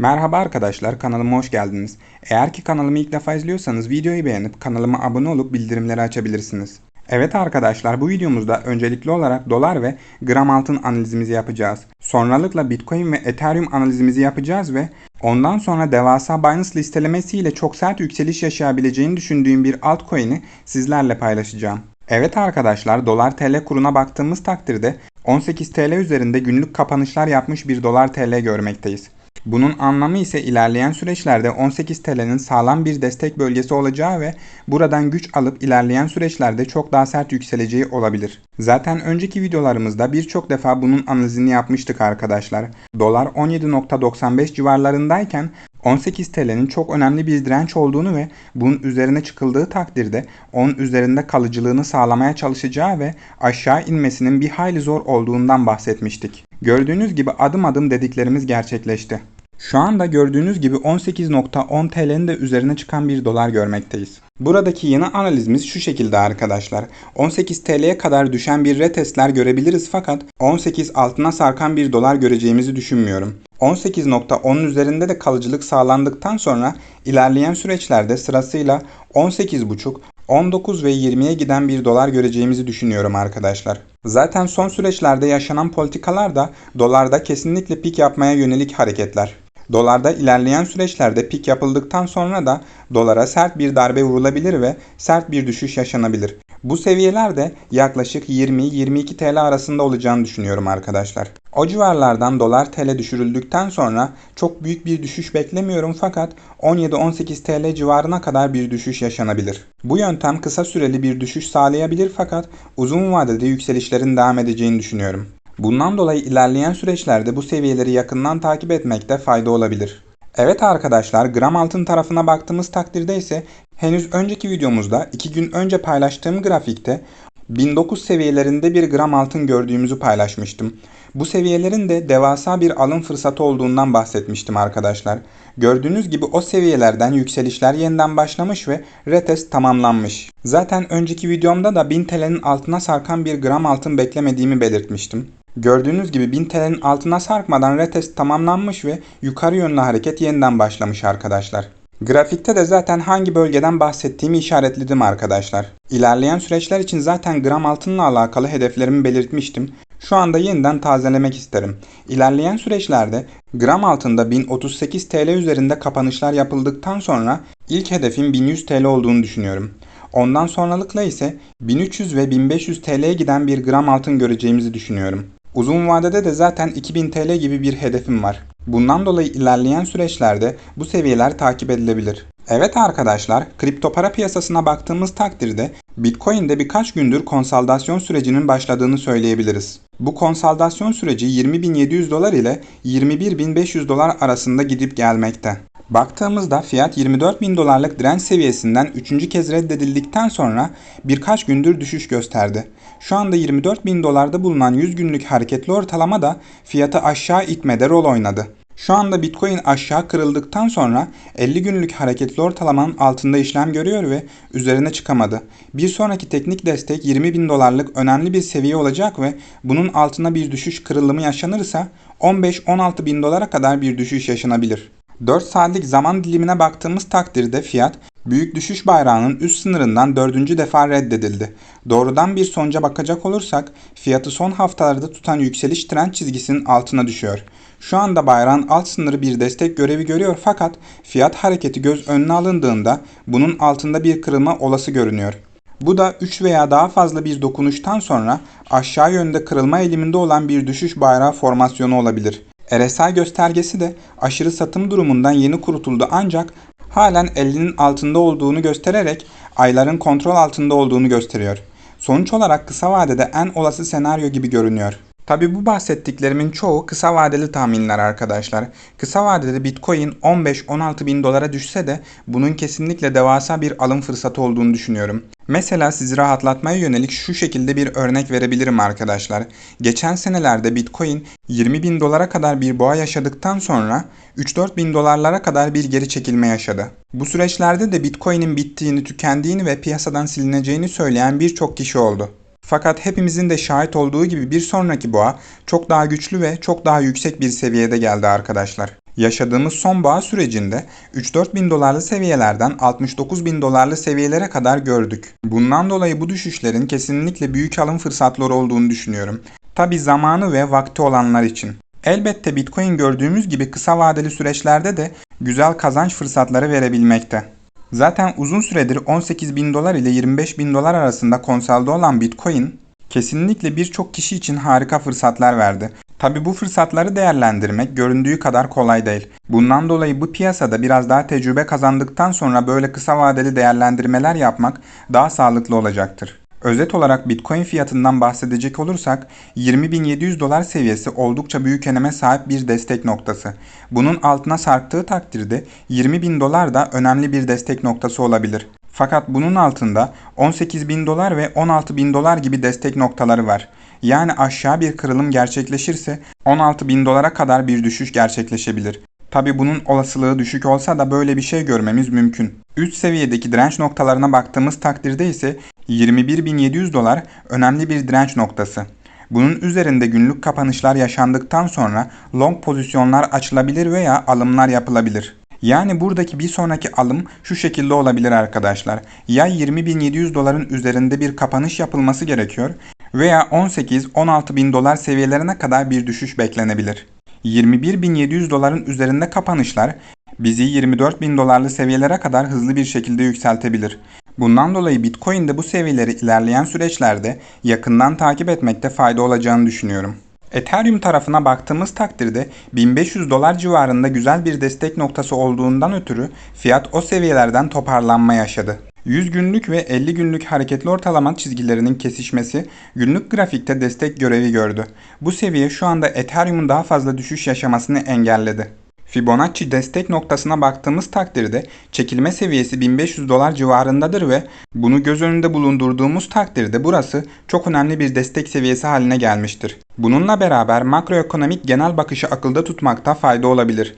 Merhaba arkadaşlar kanalıma hoş geldiniz. Eğer ki kanalımı ilk defa izliyorsanız videoyu beğenip kanalıma abone olup bildirimleri açabilirsiniz. Evet arkadaşlar bu videomuzda öncelikli olarak dolar ve gram altın analizimizi yapacağız. Sonralıkla bitcoin ve ethereum analizimizi yapacağız ve ondan sonra devasa Binance listelemesiyle çok sert yükseliş yaşayabileceğini düşündüğüm bir altcoin'i sizlerle paylaşacağım. Evet arkadaşlar dolar TL kuruna baktığımız takdirde 18 TL üzerinde günlük kapanışlar yapmış bir dolar TL görmekteyiz. Bunun anlamı ise ilerleyen süreçlerde 18 TL'nin sağlam bir destek bölgesi olacağı ve buradan güç alıp ilerleyen süreçlerde çok daha sert yükseleceği olabilir. Zaten önceki videolarımızda birçok defa bunun analizini yapmıştık arkadaşlar. Dolar 17.95 civarlarındayken 18 TL'nin çok önemli bir direnç olduğunu ve bunun üzerine çıkıldığı takdirde onun üzerinde kalıcılığını sağlamaya çalışacağı ve aşağı inmesinin bir hayli zor olduğundan bahsetmiştik. Gördüğünüz gibi adım adım dediklerimiz gerçekleşti. Şu anda gördüğünüz gibi 18.10 TL'nin de üzerine çıkan bir dolar görmekteyiz. Buradaki yeni analizimiz şu şekilde arkadaşlar. 18 TL'ye kadar düşen bir retestler görebiliriz fakat 18 altına sarkan bir dolar göreceğimizi düşünmüyorum. 18.10'un üzerinde de kalıcılık sağlandıktan sonra ilerleyen süreçlerde sırasıyla 18.5, 19 ve 20'ye giden bir dolar göreceğimizi düşünüyorum arkadaşlar. Zaten son süreçlerde yaşanan politikalar da dolarda kesinlikle pik yapmaya yönelik hareketler. Dolarda ilerleyen süreçlerde pik yapıldıktan sonra da dolara sert bir darbe vurulabilir ve sert bir düşüş yaşanabilir. Bu seviyeler de yaklaşık 20-22 TL arasında olacağını düşünüyorum arkadaşlar. O civarlardan dolar TL düşürüldükten sonra çok büyük bir düşüş beklemiyorum fakat 17-18 TL civarına kadar bir düşüş yaşanabilir. Bu yöntem kısa süreli bir düşüş sağlayabilir fakat uzun vadede yükselişlerin devam edeceğini düşünüyorum. Bundan dolayı ilerleyen süreçlerde bu seviyeleri yakından takip etmekte fayda olabilir. Evet arkadaşlar gram altın tarafına baktığımız takdirde ise henüz önceki videomuzda 2 gün önce paylaştığım grafikte 1009 seviyelerinde bir gram altın gördüğümüzü paylaşmıştım. Bu seviyelerin de devasa bir alım fırsatı olduğundan bahsetmiştim arkadaşlar. Gördüğünüz gibi o seviyelerden yükselişler yeniden başlamış ve retest tamamlanmış. Zaten önceki videomda da 1000 TL'nin altına sarkan bir gram altın beklemediğimi belirtmiştim. Gördüğünüz gibi 1000 TL'nin altına sarkmadan retest tamamlanmış ve yukarı yönlü hareket yeniden başlamış arkadaşlar. Grafikte de zaten hangi bölgeden bahsettiğimi işaretledim arkadaşlar. İlerleyen süreçler için zaten gram altınla alakalı hedeflerimi belirtmiştim. Şu anda yeniden tazelemek isterim. İlerleyen süreçlerde gram altında 1038 TL üzerinde kapanışlar yapıldıktan sonra ilk hedefim 1100 TL olduğunu düşünüyorum. Ondan sonralıkla ise 1300 ve 1500 TL'ye giden bir gram altın göreceğimizi düşünüyorum. Uzun vadede de zaten 2000 TL gibi bir hedefim var. Bundan dolayı ilerleyen süreçlerde bu seviyeler takip edilebilir. Evet arkadaşlar, kripto para piyasasına baktığımız takdirde Bitcoin'de birkaç gündür konsalidasyon sürecinin başladığını söyleyebiliriz. Bu konsalidasyon süreci 20.700 dolar ile 21.500 dolar arasında gidip gelmekte. Baktığımızda fiyat 24.000 dolarlık direnç seviyesinden 3. kez reddedildikten sonra birkaç gündür düşüş gösterdi. Şu anda 24.000 dolarda bulunan 100 günlük hareketli ortalama da fiyatı aşağı itmede rol oynadı. Şu anda Bitcoin aşağı kırıldıktan sonra 50 günlük hareketli ortalamanın altında işlem görüyor ve üzerine çıkamadı. Bir sonraki teknik destek 20 bin dolarlık önemli bir seviye olacak ve bunun altına bir düşüş kırılımı yaşanırsa 15-16 bin dolara kadar bir düşüş yaşanabilir. 4 saatlik zaman dilimine baktığımız takdirde fiyat büyük düşüş bayrağının üst sınırından dördüncü defa reddedildi. Doğrudan bir sonuca bakacak olursak fiyatı son haftalarda tutan yükseliş trend çizgisinin altına düşüyor. Şu anda bayrağın alt sınırı bir destek görevi görüyor fakat fiyat hareketi göz önüne alındığında bunun altında bir kırılma olası görünüyor. Bu da 3 veya daha fazla bir dokunuştan sonra aşağı yönde kırılma eğiliminde olan bir düşüş bayrağı formasyonu olabilir. RSI göstergesi de aşırı satım durumundan yeni kurutuldu ancak halen 50'nin altında olduğunu göstererek ayların kontrol altında olduğunu gösteriyor. Sonuç olarak kısa vadede en olası senaryo gibi görünüyor. Tabi bu bahsettiklerimin çoğu kısa vadeli tahminler arkadaşlar. Kısa vadede Bitcoin 15-16 bin dolara düşse de bunun kesinlikle devasa bir alım fırsatı olduğunu düşünüyorum. Mesela sizi rahatlatmaya yönelik şu şekilde bir örnek verebilirim arkadaşlar. Geçen senelerde Bitcoin 20 bin dolara kadar bir boğa yaşadıktan sonra 3-4 bin dolarlara kadar bir geri çekilme yaşadı. Bu süreçlerde de Bitcoin'in bittiğini, tükendiğini ve piyasadan silineceğini söyleyen birçok kişi oldu. Fakat hepimizin de şahit olduğu gibi bir sonraki boğa çok daha güçlü ve çok daha yüksek bir seviyede geldi arkadaşlar. Yaşadığımız son boğa sürecinde 3-4 bin dolarlı seviyelerden 69 bin dolarlı seviyelere kadar gördük. Bundan dolayı bu düşüşlerin kesinlikle büyük alım fırsatları olduğunu düşünüyorum. Tabi zamanı ve vakti olanlar için. Elbette Bitcoin gördüğümüz gibi kısa vadeli süreçlerde de güzel kazanç fırsatları verebilmekte. Zaten uzun süredir 18 bin dolar ile 25 bin dolar arasında konsolde olan Bitcoin kesinlikle birçok kişi için harika fırsatlar verdi. Tabi bu fırsatları değerlendirmek göründüğü kadar kolay değil. Bundan dolayı bu piyasada biraz daha tecrübe kazandıktan sonra böyle kısa vadeli değerlendirmeler yapmak daha sağlıklı olacaktır. Özet olarak Bitcoin fiyatından bahsedecek olursak 20.700 dolar seviyesi oldukça büyük öneme sahip bir destek noktası. Bunun altına sarktığı takdirde 20.000 dolar da önemli bir destek noktası olabilir. Fakat bunun altında 18.000 dolar ve 16.000 dolar gibi destek noktaları var. Yani aşağı bir kırılım gerçekleşirse 16.000 dolara kadar bir düşüş gerçekleşebilir. Tabi bunun olasılığı düşük olsa da böyle bir şey görmemiz mümkün. Üst seviyedeki direnç noktalarına baktığımız takdirde ise 21.700 dolar önemli bir direnç noktası. Bunun üzerinde günlük kapanışlar yaşandıktan sonra long pozisyonlar açılabilir veya alımlar yapılabilir. Yani buradaki bir sonraki alım şu şekilde olabilir arkadaşlar. Ya 20.700 doların üzerinde bir kapanış yapılması gerekiyor veya 18-16 bin dolar seviyelerine kadar bir düşüş beklenebilir. 21.700 doların üzerinde kapanışlar bizi 24 bin dolarlı seviyelere kadar hızlı bir şekilde yükseltebilir. Bundan dolayı Bitcoin'de bu seviyeleri ilerleyen süreçlerde yakından takip etmekte fayda olacağını düşünüyorum. Ethereum tarafına baktığımız takdirde 1500 dolar civarında güzel bir destek noktası olduğundan ötürü fiyat o seviyelerden toparlanma yaşadı. 100 günlük ve 50 günlük hareketli ortalama çizgilerinin kesişmesi günlük grafikte destek görevi gördü. Bu seviye şu anda Ethereum'un daha fazla düşüş yaşamasını engelledi. Fibonacci destek noktasına baktığımız takdirde çekilme seviyesi 1500 dolar civarındadır ve bunu göz önünde bulundurduğumuz takdirde burası çok önemli bir destek seviyesi haline gelmiştir. Bununla beraber makroekonomik genel bakışı akılda tutmakta fayda olabilir.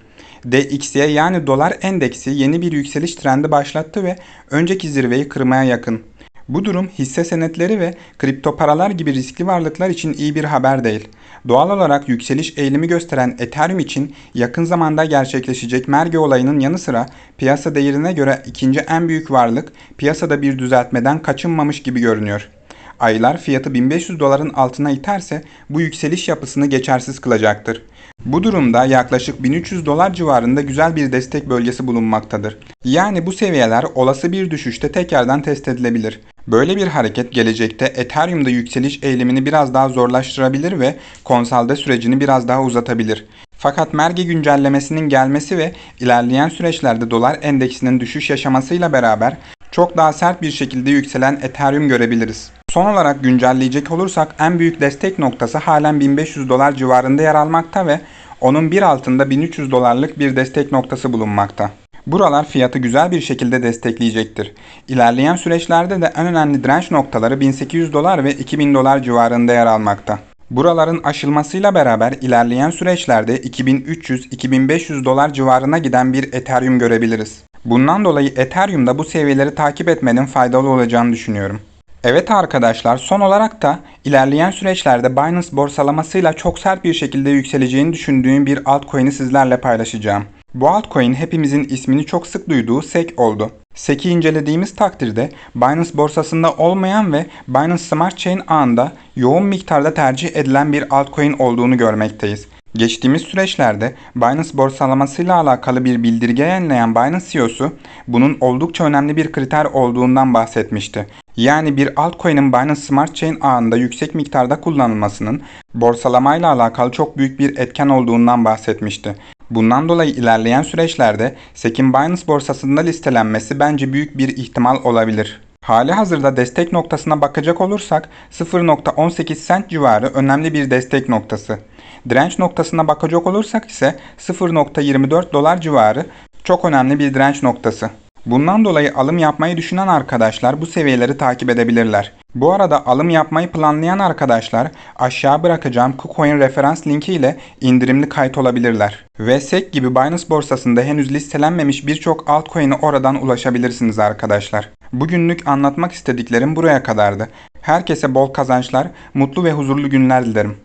DXY yani dolar endeksi yeni bir yükseliş trendi başlattı ve önceki zirveyi kırmaya yakın. Bu durum hisse senetleri ve kripto paralar gibi riskli varlıklar için iyi bir haber değil. Doğal olarak yükseliş eğilimi gösteren Ethereum için yakın zamanda gerçekleşecek merge olayının yanı sıra piyasa değerine göre ikinci en büyük varlık piyasada bir düzeltmeden kaçınmamış gibi görünüyor. Aylar fiyatı 1500 doların altına iterse bu yükseliş yapısını geçersiz kılacaktır. Bu durumda yaklaşık 1300 dolar civarında güzel bir destek bölgesi bulunmaktadır. Yani bu seviyeler olası bir düşüşte tekrardan test edilebilir. Böyle bir hareket gelecekte Ethereum'da yükseliş eğilimini biraz daha zorlaştırabilir ve konsalde sürecini biraz daha uzatabilir. Fakat merge güncellemesinin gelmesi ve ilerleyen süreçlerde dolar endeksinin düşüş yaşamasıyla beraber çok daha sert bir şekilde yükselen Ethereum görebiliriz. Son olarak güncelleyecek olursak en büyük destek noktası halen 1500 dolar civarında yer almakta ve onun bir altında 1300 dolarlık bir destek noktası bulunmakta. Buralar fiyatı güzel bir şekilde destekleyecektir. İlerleyen süreçlerde de en önemli direnç noktaları 1800 dolar ve 2000 dolar civarında yer almakta. Buraların aşılmasıyla beraber ilerleyen süreçlerde 2300-2500 dolar civarına giden bir Ethereum görebiliriz. Bundan dolayı Ethereum'da bu seviyeleri takip etmenin faydalı olacağını düşünüyorum. Evet arkadaşlar son olarak da ilerleyen süreçlerde Binance borsalamasıyla çok sert bir şekilde yükseleceğini düşündüğüm bir altcoin'i sizlerle paylaşacağım. Bu altcoin hepimizin ismini çok sık duyduğu SEC oldu. SEC'i incelediğimiz takdirde Binance borsasında olmayan ve Binance Smart Chain ağında yoğun miktarda tercih edilen bir altcoin olduğunu görmekteyiz. Geçtiğimiz süreçlerde Binance borsalamasıyla alakalı bir bildirge yayınlayan Binance CEO'su bunun oldukça önemli bir kriter olduğundan bahsetmişti. Yani bir altcoin'in Binance Smart Chain ağında yüksek miktarda kullanılmasının borsalamayla alakalı çok büyük bir etken olduğundan bahsetmişti. Bundan dolayı ilerleyen süreçlerde SEC'in Binance borsasında listelenmesi bence büyük bir ihtimal olabilir. Hali hazırda destek noktasına bakacak olursak 0.18 cent civarı önemli bir destek noktası. Direnç noktasına bakacak olursak ise 0.24 dolar civarı çok önemli bir direnç noktası. Bundan dolayı alım yapmayı düşünen arkadaşlar bu seviyeleri takip edebilirler. Bu arada alım yapmayı planlayan arkadaşlar aşağı bırakacağım KuCoin referans linki ile indirimli kayıt olabilirler. Ve SEC gibi Binance borsasında henüz listelenmemiş birçok altcoin'e oradan ulaşabilirsiniz arkadaşlar. Bugünlük anlatmak istediklerim buraya kadardı. Herkese bol kazançlar, mutlu ve huzurlu günler dilerim.